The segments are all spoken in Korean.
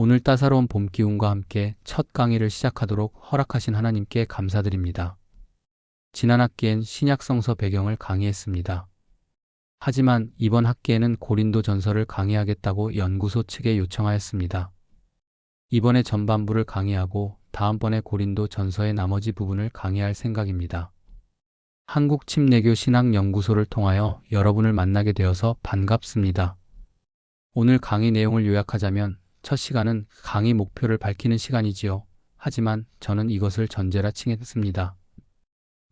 오늘 따사로운 봄 기운과 함께 첫 강의를 시작하도록 허락하신 하나님께 감사드립니다. 지난 학기엔 신약성서 배경을 강의했습니다. 하지만 이번 학기에는 고린도 전설을 강의하겠다고 연구소 측에 요청하였습니다. 이번에 전반부를 강의하고 다음번에 고린도 전서의 나머지 부분을 강의할 생각입니다. 한국침례교 신학연구소를 통하여 여러분을 만나게 되어서 반갑습니다. 오늘 강의 내용을 요약하자면 첫 시간은 강의 목표를 밝히는 시간이지요. 하지만 저는 이것을 전제라 칭했습니다.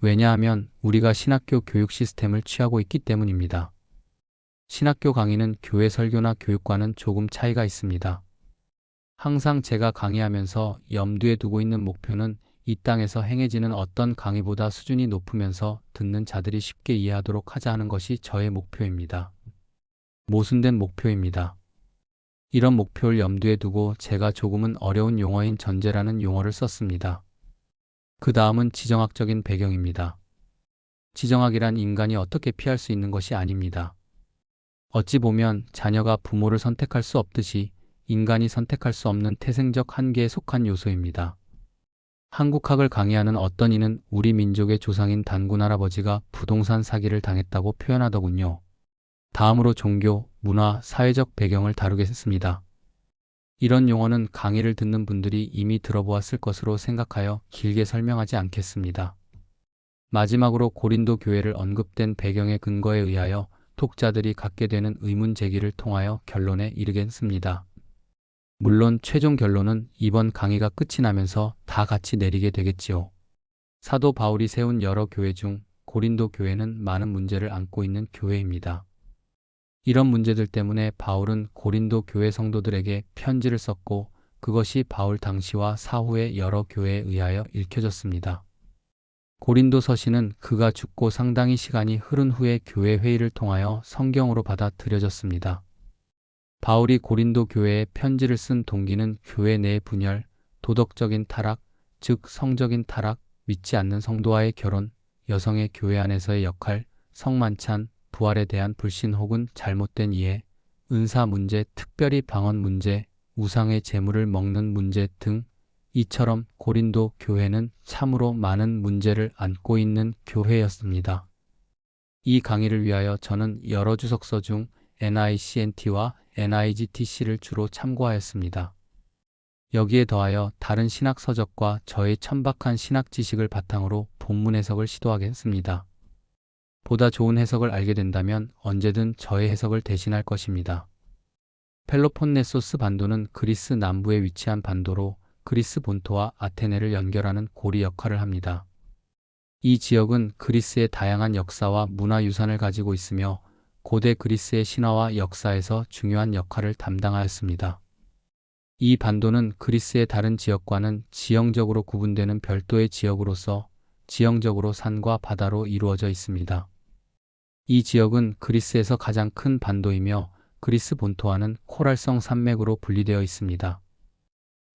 왜냐하면 우리가 신학교 교육 시스템을 취하고 있기 때문입니다. 신학교 강의는 교회 설교나 교육과는 조금 차이가 있습니다. 항상 제가 강의하면서 염두에 두고 있는 목표는 이 땅에서 행해지는 어떤 강의보다 수준이 높으면서 듣는 자들이 쉽게 이해하도록 하자 하는 것이 저의 목표입니다. 모순된 목표입니다. 이런 목표를 염두에 두고 제가 조금은 어려운 용어인 전제라는 용어를 썼습니다. 그 다음은 지정학적인 배경입니다. 지정학이란 인간이 어떻게 피할 수 있는 것이 아닙니다. 어찌 보면 자녀가 부모를 선택할 수 없듯이 인간이 선택할 수 없는 태생적 한계에 속한 요소입니다. 한국학을 강의하는 어떤 이는 우리 민족의 조상인 단군 할아버지가 부동산 사기를 당했다고 표현하더군요. 다음으로 종교, 문화, 사회적 배경을 다루겠습니다. 이런 용어는 강의를 듣는 분들이 이미 들어보았을 것으로 생각하여 길게 설명하지 않겠습니다. 마지막으로 고린도 교회를 언급된 배경의 근거에 의하여 독자들이 갖게 되는 의문 제기를 통하여 결론에 이르겠습니다. 물론 최종 결론은 이번 강의가 끝이 나면서 다 같이 내리게 되겠지요. 사도 바울이 세운 여러 교회 중 고린도 교회는 많은 문제를 안고 있는 교회입니다. 이런 문제들 때문에 바울은 고린도 교회 성도들에게 편지를 썼고 그것이 바울 당시와 사후의 여러 교회에 의하여 읽혀졌습니다. 고린도 서신은 그가 죽고 상당히 시간이 흐른 후에 교회 회의를 통하여 성경으로 받아들여졌습니다. 바울이 고린도 교회에 편지를 쓴 동기는 교회 내 분열, 도덕적인 타락, 즉 성적인 타락, 믿지 않는 성도와의 결혼, 여성의 교회 안에서의 역할, 성만찬, 부활에 대한 불신 혹은 잘못된 이해, 은사 문제, 특별히 방언 문제, 우상의 재물을 먹는 문제 등 이처럼 고린도 교회는 참으로 많은 문제를 안고 있는 교회였습니다. 이 강의를 위하여 저는 여러 주석서 중 NICNT와 NIGTC를 주로 참고하였습니다. 여기에 더하여 다른 신학 서적과 저의 천박한 신학 지식을 바탕으로 본문 해석을 시도하겠습니다. 보다 좋은 해석을 알게 된다면 언제든 저의 해석을 대신할 것입니다. 펠로폰네소스 반도는 그리스 남부에 위치한 반도로 그리스 본토와 아테네를 연결하는 고리 역할을 합니다. 이 지역은 그리스의 다양한 역사와 문화 유산을 가지고 있으며 고대 그리스의 신화와 역사에서 중요한 역할을 담당하였습니다. 이 반도는 그리스의 다른 지역과는 지형적으로 구분되는 별도의 지역으로서 지형적으로 산과 바다로 이루어져 있습니다. 이 지역은 그리스에서 가장 큰 반도이며 그리스 본토와는 코랄성 산맥으로 분리되어 있습니다.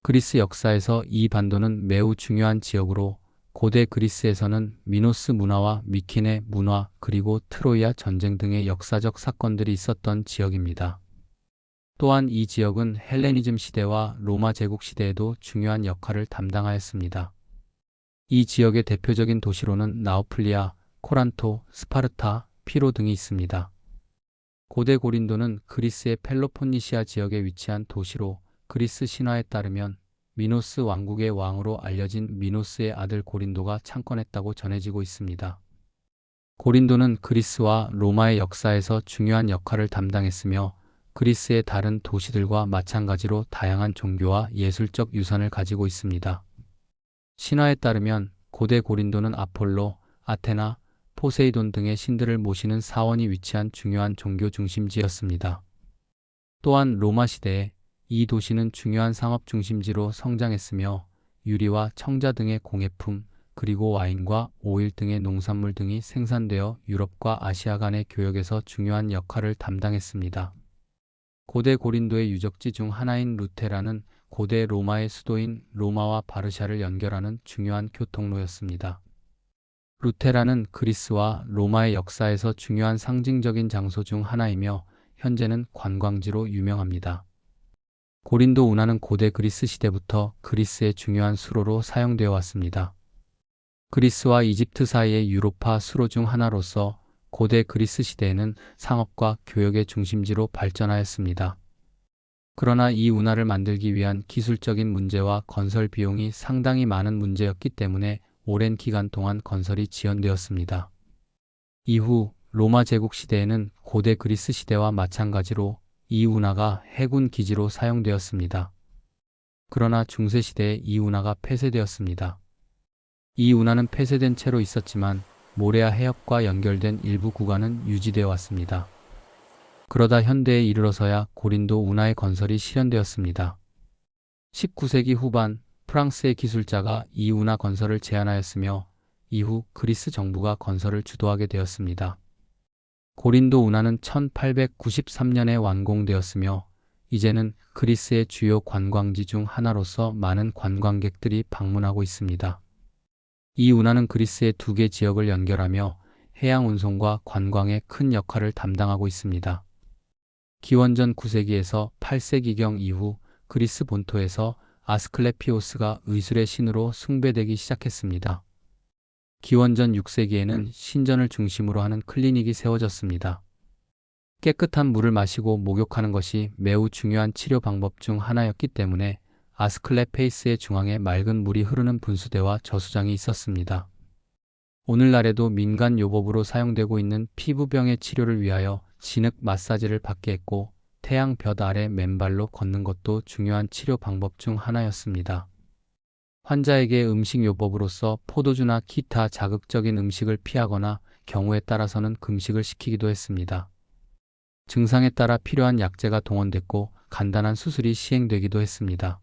그리스 역사에서 이 반도는 매우 중요한 지역으로 고대 그리스에서는 미노스 문화와 미키네 문화 그리고 트로이아 전쟁 등의 역사적 사건들이 있었던 지역입니다. 또한 이 지역은 헬레니즘 시대와 로마 제국 시대에도 중요한 역할을 담당하였습니다. 이 지역의 대표적인 도시로는 나우플리아, 코란토, 스파르타, 피로 등이 있습니다. 고대 고린도는 그리스의 펠로폰니시아 지역에 위치한 도시로 그리스 신화에 따르면 미노스 왕국의 왕으로 알려진 미노스의 아들 고린도가 창건했다고 전해지고 있습니다. 고린도는 그리스와 로마의 역사에서 중요한 역할을 담당했으며 그리스의 다른 도시들과 마찬가지로 다양한 종교와 예술적 유산을 가지고 있습니다. 신화에 따르면 고대 고린도는 아폴로, 아테나, 포세이돈 등의 신들을 모시는 사원이 위치한 중요한 종교 중심지였습니다. 또한 로마 시대에 이 도시는 중요한 상업 중심지로 성장했으며 유리와 청자 등의 공예품, 그리고 와인과 오일 등의 농산물 등이 생산되어 유럽과 아시아 간의 교역에서 중요한 역할을 담당했습니다. 고대 고린도의 유적지 중 하나인 루테라는 고대 로마의 수도인 로마와 바르샤를 연결하는 중요한 교통로였습니다. 루테라는 그리스와 로마의 역사에서 중요한 상징적인 장소 중 하나이며 현재는 관광지로 유명합니다. 고린도 운하는 고대 그리스 시대부터 그리스의 중요한 수로로 사용되어 왔습니다. 그리스와 이집트 사이의 유로파 수로 중 하나로서 고대 그리스 시대에는 상업과 교역의 중심지로 발전하였습니다. 그러나 이 운하를 만들기 위한 기술적인 문제와 건설 비용이 상당히 많은 문제였기 때문에 오랜 기간 동안 건설이 지연되었습니다. 이후 로마 제국 시대에는 고대 그리스 시대와 마찬가지로 이 운하가 해군 기지로 사용되었습니다. 그러나 중세 시대에 이 운하가 폐쇄되었습니다. 이 운하는 폐쇄된 채로 있었지만 모레아 해협과 연결된 일부 구간은 유지되어 왔습니다. 그러다 현대에 이르러서야 고린도 운하의 건설이 실현되었습니다. 19세기 후반 프랑스의 기술자가 이 운하 건설을 제안하였으며 이후 그리스 정부가 건설을 주도하게 되었습니다. 고린도 운하는 1893년에 완공되었으며 이제는 그리스의 주요 관광지 중 하나로서 많은 관광객들이 방문하고 있습니다. 이 운하는 그리스의 두 개 지역을 연결하며 해양 운송과 관광에 큰 역할을 담당하고 있습니다. 기원전 9세기에서 8세기경 이후 그리스 본토에서 아스클레피오스가 의술의 신으로 숭배되기 시작했습니다. 기원전 6세기에는 신전을 중심으로 하는 클리닉이 세워졌습니다. 깨끗한 물을 마시고 목욕하는 것이 매우 중요한 치료 방법 중 하나였기 때문에 아스클레페이스의 중앙에 맑은 물이 흐르는 분수대와 저수장이 있었습니다. 오늘날에도 민간 요법으로 사용되고 있는 피부병의 치료를 위하여 진흙 마사지를 받게 했고 태양 볕 아래 맨발로 걷는 것도 중요한 치료 방법 중 하나였습니다. 환자에게 음식 요법으로서 포도주나 기타 자극적인 음식을 피하거나 경우에 따라서는 금식을 시키기도 했습니다. 증상에 따라 필요한 약재가 동원됐고 간단한 수술이 시행되기도 했습니다.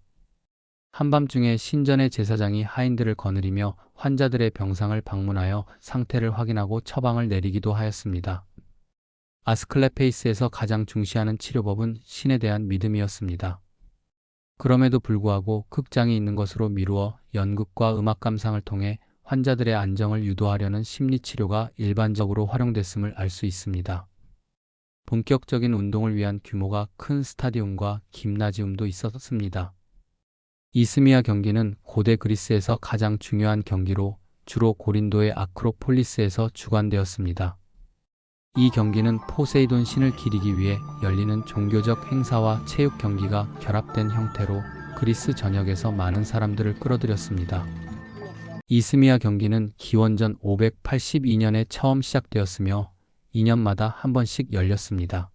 한밤중에 신전의 제사장이 하인들을 거느리며 환자들의 병상을 방문하여 상태를 확인하고 처방을 내리기도 하였습니다. 아스클레페이스에서 가장 중시하는 치료법은 신에 대한 믿음이었습니다. 그럼에도 불구하고 극장이 있는 것으로 미루어 연극과 음악 감상을 통해 환자들의 안정을 유도하려는 심리 치료가 일반적으로 활용됐음을 알 수 있습니다. 본격적인 운동을 위한 규모가 큰 스타디움과 김나지움도 있었습니다. 이스미아 경기는 고대 그리스에서 가장 중요한 경기로 주로 고린도의 아크로폴리스에서 주관되었습니다. 이 경기는 포세이돈 신을 기리기 위해 열리는 종교적 행사와 체육 경기가 결합된 형태로 그리스 전역에서 많은 사람들을 끌어들였습니다. 이스미아 경기는 기원전 582년에 처음 시작되었으며 2년마다 한 번씩 열렸습니다.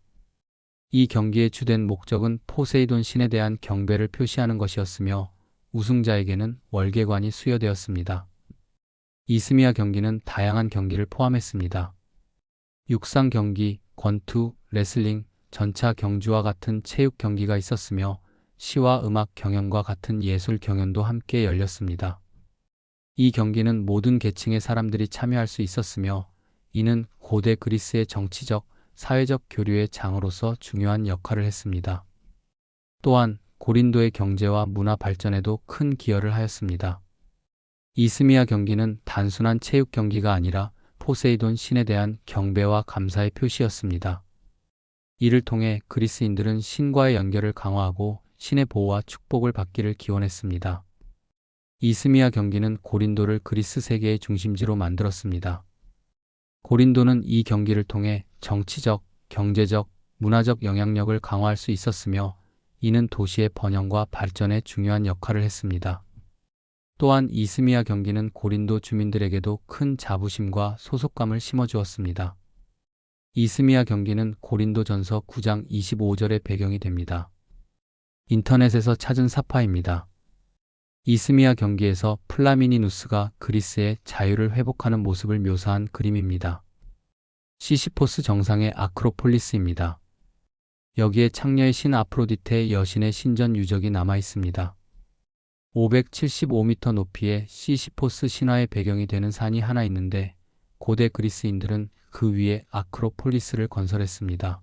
이 경기의 주된 목적은 포세이돈 신에 대한 경배를 표시하는 것이었으며 우승자에게는 월계관이 수여되었습니다. 이스미아 경기는 다양한 경기를 포함했습니다. 육상 경기, 권투, 레슬링, 전차 경주와 같은 체육 경기가 있었으며 시와 음악 경연과 같은 예술 경연도 함께 열렸습니다. 이 경기는 모든 계층의 사람들이 참여할 수 있었으며 이는 고대 그리스의 정치적, 사회적 교류의 장으로서 중요한 역할을 했습니다. 또한 고린도의 경제와 문화 발전에도 큰 기여를 하였습니다. 이스미아 경기는 단순한 체육 경기가 아니라 포세이돈 신에 대한 경배와 감사의 표시였습니다. 이를 통해 그리스인들은 신과의 연결을 강화하고 신의 보호와 축복을 받기를 기원했습니다. 이스미아 경기는 고린도를 그리스 세계의 중심지로 만들었습니다. 고린도는 이 경기를 통해 정치적, 경제적, 문화적 영향력을 강화할 수 있었으며 이는 도시의 번영과 발전에 중요한 역할을 했습니다. 또한 이스미아 경기는 고린도 주민들에게도 큰 자부심과 소속감을 심어주었습니다. 이스미아 경기는 고린도 전서 9장 25절의 배경이 됩니다. 인터넷에서 찾은 사파입니다. 이스미아 경기에서 플라미니누스가 그리스의 자유를 회복하는 모습을 묘사한 그림입니다. 시시포스 정상의 아크로폴리스입니다. 여기에 창녀의 신 아프로디테의 여신의 신전 유적이 남아 있습니다. 575m 높이의 시시포스 신화의 배경이 되는 산이 하나 있는데 고대 그리스인들은 그 위에 아크로폴리스를 건설했습니다.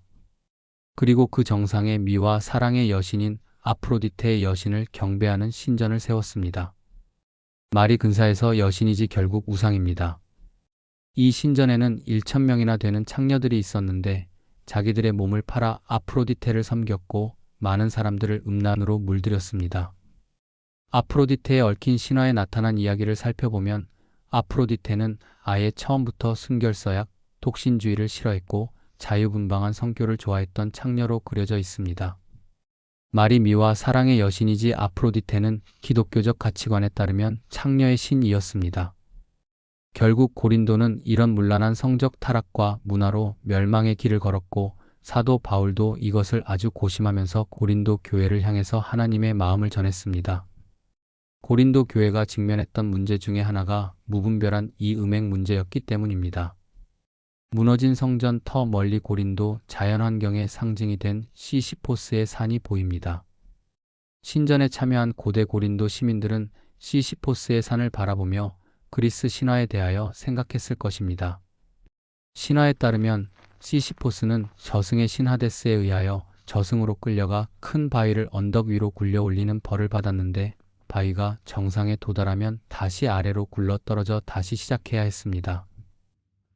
그리고 그 정상에 미와 사랑의 여신인 아프로디테의 여신을 경배하는 신전을 세웠습니다. 말이 근사해서 여신이지 결국 우상입니다. 이 신전에는 1천명이나 되는 창녀들이 있었는데 자기들의 몸을 팔아 아프로디테를 섬겼고 많은 사람들을 음란으로 물들였습니다. 아프로디테에 얽힌 신화에 나타난 이야기를 살펴보면 아프로디테는 아예 처음부터 순결서약, 독신주의를 싫어했고 자유분방한 성교를 좋아했던 창녀로 그려져 있습니다. 마리미와 사랑의 여신이지 아프로디테는 기독교적 가치관에 따르면 창녀의 신이었습니다. 결국 고린도는 이런 문란한 성적 타락과 문화로 멸망의 길을 걸었고 사도 바울도 이것을 아주 고심하면서 고린도 교회를 향해서 하나님의 마음을 전했습니다. 고린도 교회가 직면했던 문제 중에 하나가 무분별한 이 음행 문제였기 때문입니다. 무너진 성전 터 멀리 고린도 자연환경의 상징이 된 시시포스의 산이 보입니다. 신전에 참여한 고대 고린도 시민들은 시시포스의 산을 바라보며 그리스 신화에 대하여 생각했을 것입니다. 신화에 따르면 시시포스는 저승의 신 하데스에 의하여 저승으로 끌려가 큰 바위를 언덕 위로 굴려 올리는 벌을 받았는데 바위가 정상에 도달하면 다시 아래로 굴러 떨어져 다시 시작해야 했습니다.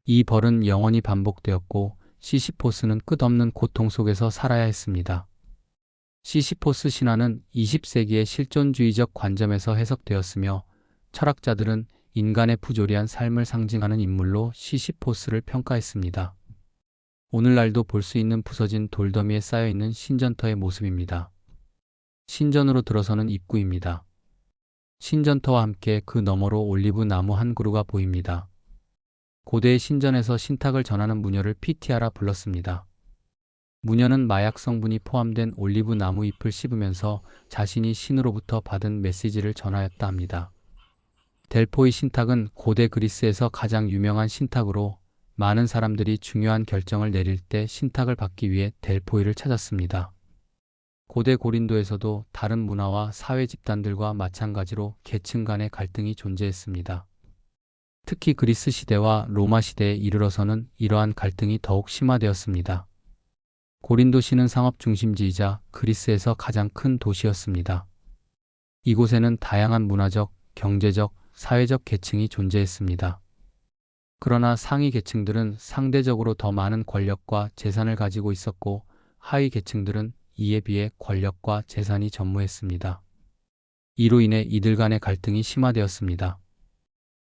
이 벌은 영원히 반복되었고 시시포스는 끝없는 고통 속에서 살아야 했습니다. 시시포스 신화는 20세기의 실존주의적 관점에서 해석되었으며 철학자들은 인간의 부조리한 삶을 상징하는 인물로 시시포스를 평가했습니다. 오늘날도 볼 수 있는 부서진 돌더미에 쌓여 있는 신전터의 모습입니다. 신전으로 들어서는 입구입니다. 신전터와 함께 그 너머로 올리브 나무 한 그루가 보입니다. 고대의 신전에서 신탁을 전하는 무녀를 피티아라 불렀습니다. 무녀는 마약 성분이 포함된 올리브 나무 잎을 씹으면서 자신이 신으로부터 받은 메시지를 전하였다 합니다. 델포이 신탁은 고대 그리스에서 가장 유명한 신탁으로 많은 사람들이 중요한 결정을 내릴 때 신탁을 받기 위해 델포이를 찾았습니다. 고대 고린도에서도 다른 문화와 사회 집단들과 마찬가지로 계층 간의 갈등이 존재했습니다. 특히 그리스 시대와 로마 시대에 이르러서는 이러한 갈등이 더욱 심화되었습니다. 고린도시는 상업 중심지이자 그리스에서 가장 큰 도시였습니다. 이곳에는 다양한 문화적, 경제적, 사회적 계층이 존재했습니다. 그러나 상위 계층들은 상대적으로 더 많은 권력과 재산을 가지고 있었고 하위 계층들은 이에 비해 권력과 재산이 전무했습니다. 이로 인해 이들 간의 갈등이 심화되었습니다.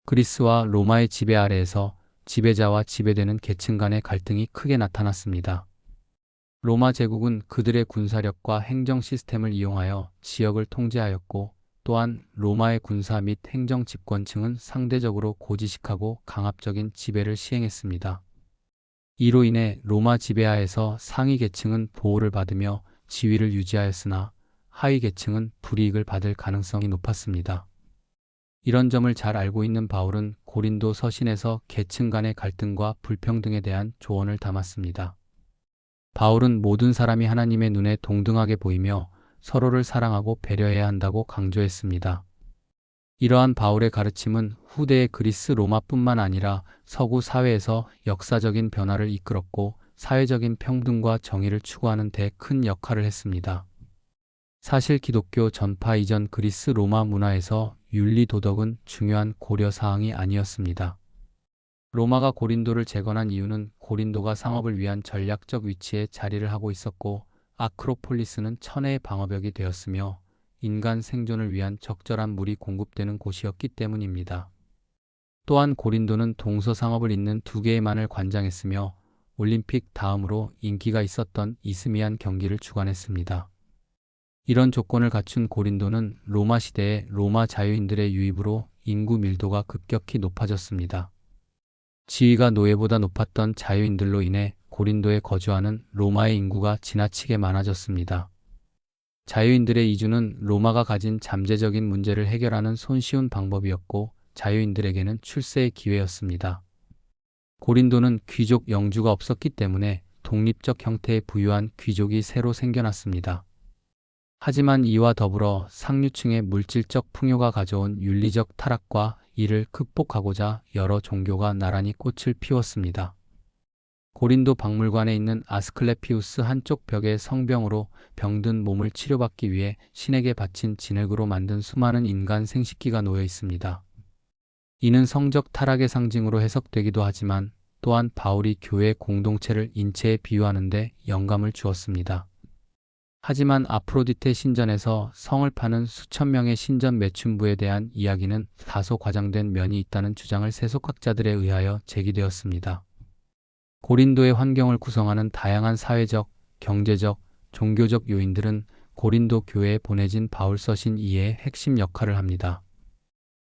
그리스와 로마의 지배 아래에서 지배자와 지배되는 계층 간의 갈등이 크게 나타났습니다. 로마 제국은 그들의 군사력과 행정 시스템을 이용하여 지역을 통제하였고 또한 로마의 군사 및 행정 집권층은 상대적으로 고지식하고 강압적인 지배를 시행했습니다. 이로 인해 로마 지배하에서 상위 계층은 보호를 받으며 지위를 유지하였으나 하위 계층은 불이익을 받을 가능성이 높았습니다. 이런 점을 잘 알고 있는 바울은 고린도 서신에서 계층 간의 갈등과 불평등에 대한 조언을 담았습니다. 바울은 모든 사람이 하나님의 눈에 동등하게 보이며 서로를 사랑하고 배려해야 한다고 강조했습니다. 이러한 바울의 가르침은 후대의 그리스 로마뿐만 아니라 서구 사회에서 역사적인 변화를 이끌었고 사회적인 평등과 정의를 추구하는 데 큰 역할을 했습니다. 사실 기독교 전파 이전 그리스 로마 문화에서 윤리 도덕은 중요한 고려 사항이 아니었습니다. 로마가 고린도를 재건한 이유는 고린도가 상업을 위한 전략적 위치에 자리를 하고 있었고 아크로폴리스는 천혜의 방어벽이 되었으며 인간 생존을 위한 적절한 물이 공급되는 곳이었기 때문입니다. 또한 고린도는 동서상업을 잇는 두 개의 만을 관장했으며 올림픽 다음으로 인기가 있었던 이스미안 경기를 주관했습니다. 이런 조건을 갖춘 고린도는 로마 시대에 로마 자유인들의 유입으로 인구 밀도가 급격히 높아졌습니다. 지위가 노예보다 높았던 자유인들로 인해 고린도에 거주하는 로마의 인구가 지나치게 많아졌습니다. 자유인들의 이주는 로마가 가진 잠재적인 문제를 해결하는 손쉬운 방법이었고 자유인들에게는 출세의 기회였습니다. 고린도는 귀족 영주가 없었기 때문에 독립적 형태의 부유한 귀족이 새로 생겨났습니다. 하지만 이와 더불어 상류층의 물질적 풍요가 가져온 윤리적 타락과 이를 극복하고자 여러 종교가 나란히 꽃을 피웠습니다. 고린도 박물관에 있는 아스클레피우스 한쪽 벽에 성병으로 병든 몸을 치료받기 위해 신에게 바친 진흙으로 만든 수많은 인간 생식기가 놓여 있습니다. 이는 성적 타락의 상징으로 해석되기도 하지만 또한 바울이 교회 공동체를 인체에 비유하는데 영감을 주었습니다. 하지만 아프로디테 신전에서 성을 파는 수천 명의 신전 매춘부에 대한 이야기는 다소 과장된 면이 있다는 주장을 세속학자들에 의하여 제기되었습니다. 고린도의 환경을 구성하는 다양한 사회적, 경제적, 종교적 요인들은 고린도 교회에 보내진 바울 서신 2의 핵심 역할을 합니다.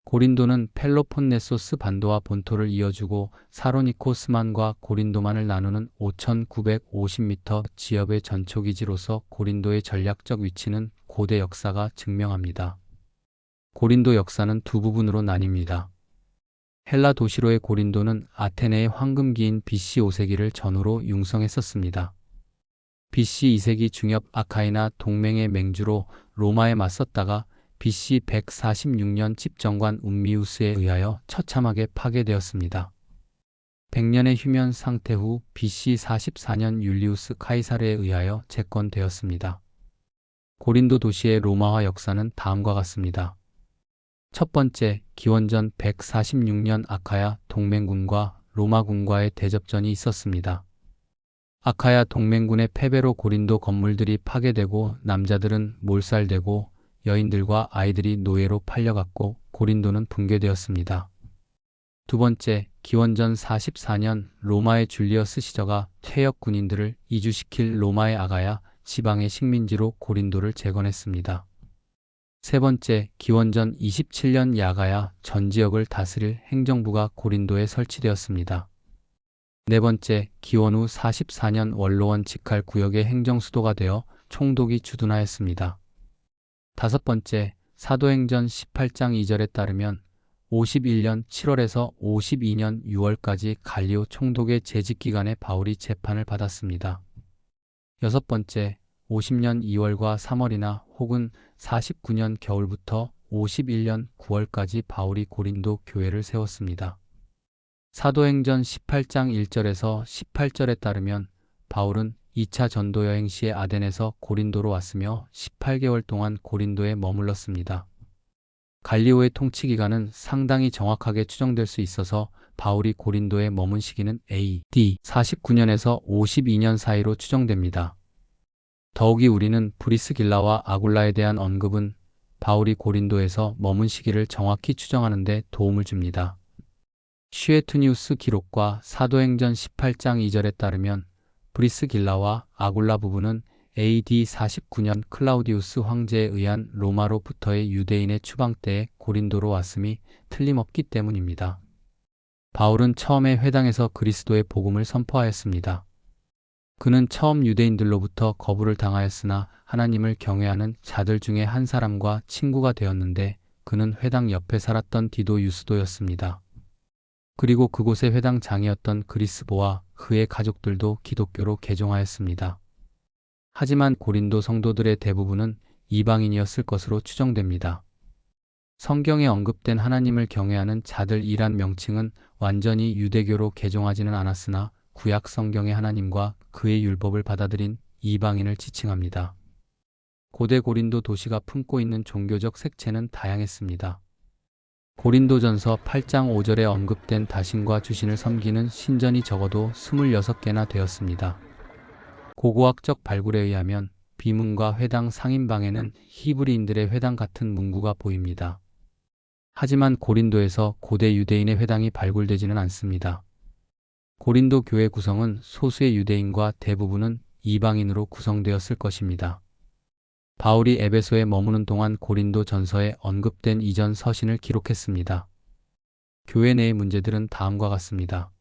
고린도는 펠로폰네소스 반도와 본토를 이어주고 사로니코스만과 고린도만을 나누는 5,950m 지역의 전초기지로서 고린도의 전략적 위치는 고대 역사가 증명합니다. 고린도 역사는 두 부분으로 나뉩니다. 헬라 도시로의 고린도는 아테네의 황금기인 BC 5세기를 전후로 융성했었습니다. BC 2세기 중엽 아카이나 동맹의 맹주로 로마에 맞섰다가 BC 146년 집정관 운미우스에 의하여 처참하게 파괴되었습니다. 100년의 휴면 상태 후 BC 44년 율리우스 카이사르에 의하여 재건되었습니다. 고린도 도시의 로마화 역사는 다음과 같습니다. 첫 번째, 기원전 146년 아카야 동맹군과 로마군과의 대접전이 있었습니다. 아카야 동맹군의 패배로 고린도 건물들이 파괴되고 남자들은 몰살되고 여인들과 아이들이 노예로 팔려갔고 고린도는 붕괴되었습니다. 두 번째, 기원전 44년 로마의 줄리어스 시저가 퇴역 군인들을 이주시킬 로마의 아가야 지방의 식민지로 고린도를 재건했습니다. 세 번째, 기원전 27년 야가야 전 지역을 다스릴 행정부가 고린도에 설치되었습니다. 네 번째, 기원 후 44년 원로원 직할 구역의 행정수도가 되어 총독이 주둔하였습니다. 다섯 번째, 사도행전 18장 2절에 따르면 51년 7월에서 52년 6월까지 갈리오 총독의 재직 기간에 바울이 재판을 받았습니다. 여섯 번째, 50년 2월과 3월이나 혹은 49년 겨울부터 51년 9월까지 바울이 고린도 교회를 세웠습니다. 사도행전 18장 1절에서 18절에 따르면 바울은 2차 전도 여행 시에 아덴에서 고린도로 왔으며 18개월 동안 고린도에 머물렀습니다. 갈리오의 통치 기간은 상당히 정확하게 추정될 수 있어서 바울이 고린도에 머문 시기는 AD 49년에서 52년 사이로 추정됩니다. 더욱이 우리는 브리스길라와 아굴라에 대한 언급은 바울이 고린도에서 머문 시기를 정확히 추정하는 데 도움을 줍니다. 슈에투니우스 기록과 사도행전 18장 2절에 따르면 브리스길라와 아굴라 부부는 AD 49년 클라우디우스 황제에 의한 로마로부터의 유대인의 추방 때에 고린도로 왔음이 틀림없기 때문입니다. 바울은 처음에 회당에서 그리스도의 복음을 선포하였습니다. 그는 처음 유대인들로부터 거부를 당하였으나 하나님을 경외하는 자들 중에 한 사람과 친구가 되었는데 그는 회당 옆에 살았던 디도 유스도였습니다. 그리고 그곳의 회당 장이었던 그리스보와 그의 가족들도 기독교로 개종하였습니다. 하지만 고린도 성도들의 대부분은 이방인이었을 것으로 추정됩니다. 성경에 언급된 하나님을 경외하는 자들이란 명칭은 완전히 유대교로 개종하지는 않았으나 구약 성경의 하나님과 그의 율법을 받아들인 이방인을 지칭합니다. 고대 고린도 도시가 품고 있는 종교적 색채는 다양했습니다. 고린도전서 8장 5절에 언급된 다신과 주신을 섬기는 신전이 적어도 26개나 되었습니다. 고고학적 발굴에 의하면 비문과 회당 상인방에는 히브리인들의 회당 같은 문구가 보입니다. 하지만 고린도에서 고대 유대인의 회당이 발굴되지는 않습니다. 고린도 교회 구성은 소수의 유대인과 대부분은 이방인으로 구성되었을 것입니다. 바울이 에베소에 머무는 동안 고린도 전서에 언급된 이전 서신을 기록했습니다. 교회 내의 문제들은 다음과 같습니다.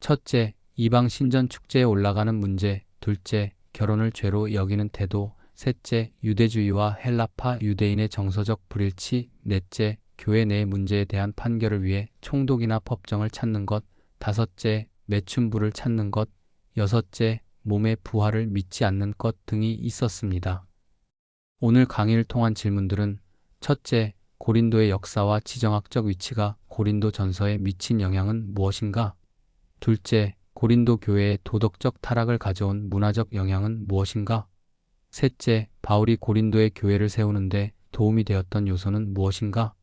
첫째, 이방 신전 축제에 올라가는 문제. 둘째, 결혼을 죄로 여기는 태도. 셋째, 유대주의와 헬라파 유대인의 정서적 불일치. 넷째, 교회 내의 문제에 대한 판결을 위해 총독이나 법정을 찾는 것. 다섯째, 매춘부를 찾는 것. 여섯째, 몸의 부활을 믿지 않는 것 등이 있었습니다. 오늘 강의를 통한 질문들은 첫째, 고린도의 역사와 지정학적 위치가 고린도 전서에 미친 영향은 무엇인가? 둘째, 고린도 교회의 도덕적 타락을 가져온 문화적 영향은 무엇인가? 셋째, 바울이 고린도의 교회를 세우는데 도움이 되었던 요소는 무엇인가?